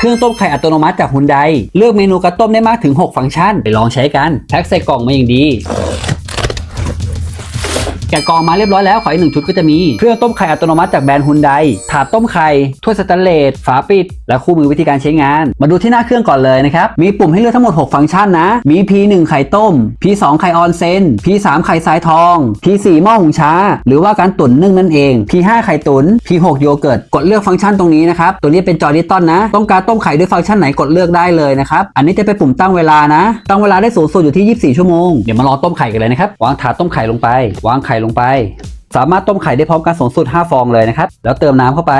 เครื่องต้มไข่อัตโนมัติจากฮุนไดเลือกเมนูการต้มได้มากถึง 6 ฟังก์ชัน ไปลองใช้กัน แพ็คใส่กล่องมาอย่างดี แกะกล่องมาเรียบร้อยแล้วขออีกหนึ่งชุดก็จะมีเครื่องต้มไข่อัตโนมัติจากแบรนด์ฮุนไดถาดต้มไข่ถ้วยสแตนเลสฝาปิด และคู่มือวิธีการใช้งาน มาดูที่หน้าเครื่องก่อนเลยนะครับ มีปุ่มให้เลือกทั้งหมด 6 ฟังก์ชันนะ มี P1 ไข่ต้ม P2 ไข่ออนเซน P3 ไข่ทรายทอง P4 หม้อหุงช้า หรือว่าการตุ๋นนึ่งนั่นเอง P5 ไข่ตุ๋น P6 โยเกิร์ตกดเลือกฟังก์ชันตรงนี้นะครับตัวนี้เป็นจอดิจิตอลนะต้องการต้มไข่ด้วยฟังก์ชันไหนกดเลือกได้เลยนะครับอันนี้จะเป็นปุ่มตั้งเวลานะ ตั้งเวลาได้สูงสุดอยู่ที่ 24 ชั่วโมงเดี๋ยวมาลอต้มไข่กันเลยนะครับวางถาดต้มไข่ลงไป วางไข่ลงไป สามารถต้มไข่ได้พร้อมกันสูงสุด 5 ฟองเลยนะครับ แล้วเติมน้ำเข้าไป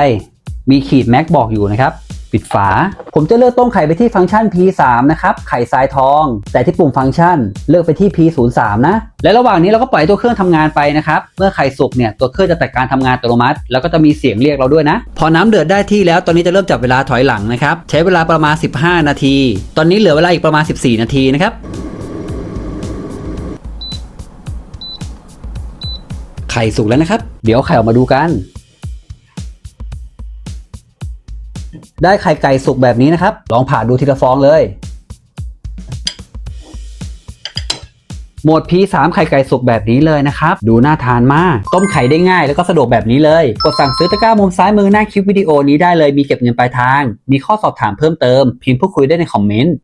มีขีดแม็กบอกอยู่นะครับ ปิดฝา ผมจะเลือกต้มไข่ไปที่ฟังก์ชัน P3 นะครับ ไข่ทรายทอง แต่ที่ปุ่มฟังก์ชันเลือกไปที่ P03 นะ และระหว่างนี้เราก็ปล่อยตัวเครื่องทำงานไปนะครับ เมื่อไข่สุกเนี่ยตัวเครื่องจะจัดการทำงานอัตโนมัติ แล้วก็จะมีเสียงเรียกเราด้วยนะ พอน้ำเดือดได้ที่แล้ว ตอนนี้จะเริ่มจับเวลาถอยหลังนะครับ ใช้เวลาประมาณ 15 นาที ตอนนี้เหลือเวลาอีกประมาณ 14 นาทีนะครับ ไข่สุกแล้วนะครับ เดี๋ยวไข่ออกมาดูกัน ได้ไข่ไก่สุกแบบนี้นะครับ ลองผ่าดูทีละฟองเลย หมด P3 ไข่ไก่สุกแบบนี้เลยนะครับ ดูน่าทานมาก ต้มไข่ได้ง่ายแล้วก็สะดวกแบบนี้เลย กดสั่งซื้อตะกร้ามุมซ้ายมือหน้าคลิปวิดีโอนี้ได้เลยมีเก็บเงินปลายทาง มีข้อสอบถามเพิ่มเติม พิมพ์พูดคุยได้ในคอมเมนต์